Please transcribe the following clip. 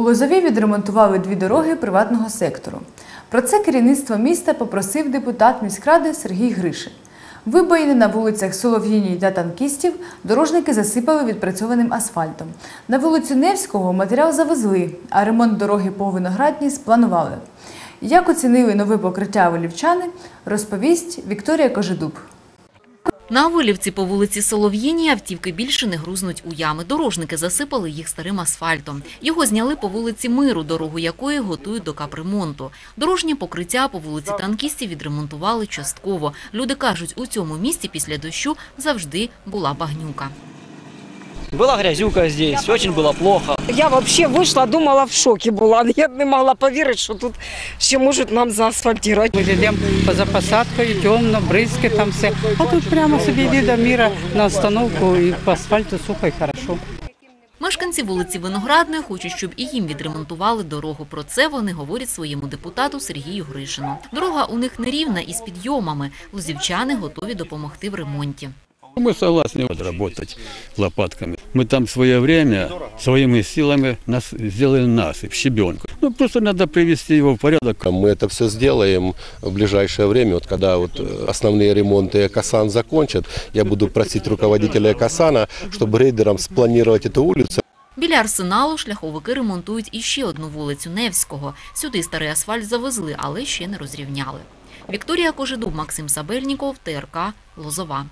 У Лозові відремонтували дві дороги приватного сектору. Про це керівництво міста попросив депутат міськради Сергій Гришин. Вибоїни на вулицях Солов'їній та танкістів дорожники засипали відпрацьованим асфальтом. На вулицю Невського матеріал завезли, а ремонт дороги по виноградній спланували. Як оцінили нове покриття волівчани, розповість Вікторія Кожедуб. На Вилівці по вулиці Солов'їні автівки більше не грузнуть у ями. Дорожники засипали їх старим асфальтом. Його зняли по вулиці Миру, дорогу якої готують до капремонту. Дорожнє покриття по вулиці Танкістів відремонтували частково. Люди кажуть, у цьому місті після дощу завжди була багнюка. Была грязюка здесь, очень было плохо. Я вообще вийшла, думала в шокі була. Я не могла повірити, що тут ще можуть нам заасфальтувати. Ми йдемо поза посадкою, темно, бризки там все. А тут прямо собі віда міра на остановку і по асфальту сухо і хорошо. Мешканці вулиці Виноградної хочуть, щоб і їм відремонтували дорогу. Про це вони говорять своєму депутату Сергію Гришину. Дорога у них нерівна і з підйомами. Лузівчани готові допомогти в ремонті. Мы согласны вот работать лопатками. Мы там в свое время своими силами нас сделали насыпь, щебенку. Ну, просто надо привести его в порядок. Мы это все сделаем в ближайшее время. Вот когда вот э, основные ремонты Экосан закончат, я буду просить руководителя Экосана, чтобы рейдерам спланировать эту улицу. Біля арсеналу шляховики ремонтують іще одну вулицю Невського. Сюди старий асфальт завезли, але ще не розрівняли. Вікторія Кожедуб, Максим Сабельніков, ТРК Лозова.